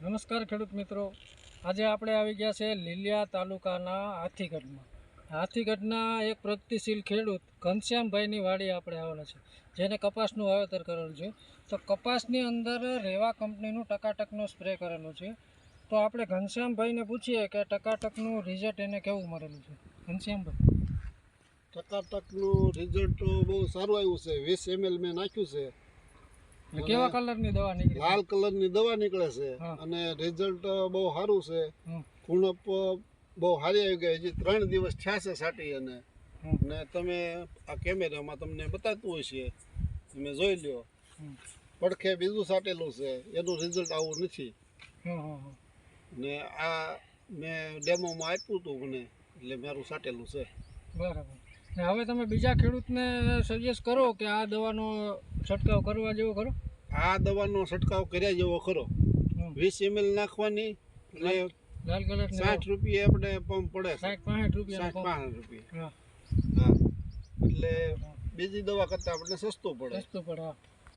નમસ્કાર ખેડૂત મિત્રો. આજે આપણે આવી ગયા છે લીલિયા તાલુકાના હાથીગઢમાં. હાથીગઢના એક પ્રગતિશીલ ખેડૂત ઘનશ્યામભાઈની વાડી આપણે આવેલા છે, જેને કપાસનું વાવેતર કરેલું છે. તો કપાસની અંદર રેવા કંપનીનું ટકાટકનો સ્પ્રે કરેલો છે. તો આપણે ઘનશ્યામભાઈને પૂછીએ કે ટકાટકનું રિઝલ્ટ એને કેવું મળેલું છે? ઘનશ્યામભાઈ. ટકાટકનું રિઝલ્ટ બહુ સારું આવ્યું છે. વીસ એમએલ મેં નાખ્યું છે. કેવા કલરની દવા નીકળે? લાલ કલરની દવા નીકળે છે. અને રિઝલ્ટ બહુ સારું છે. કુણપ બહુ સારી આવી ગઈ. હજી ત્રણ દિવસ થયા છે સાટી અને. ને તમે આ કેમેરામાં તમને બતાવતું હોય છે. તમે જોઈ લ્યો પડખે બીજું સાટેલું છે. એનું રિઝલ્ટ આવું નથી. ને આ મેં ડેમોમાં આપ્યું હતું મને. એટલે મારું સાટેલું છે. બરાબર. ને હવે તમે બીજા ખેડૂતને સજેસ્ટ કરો કે આ દવાનો છંટકાવ કરવા જેવો ખરો? આ દવાનો છંટકાવ કર્યા જેવો ખરો. વીસ એમએલ નાખવાની એટલે લાલ કલર સાઠ રૂપિયા આપણે પંપ પડે સાઠ પાંસઠ રૂપિયા સાઠ પાંસઠ રૂપિયા. હા. એટલે બીજી દવા કરતાં આપણને સસ્તું પડે. સસ્તું પડે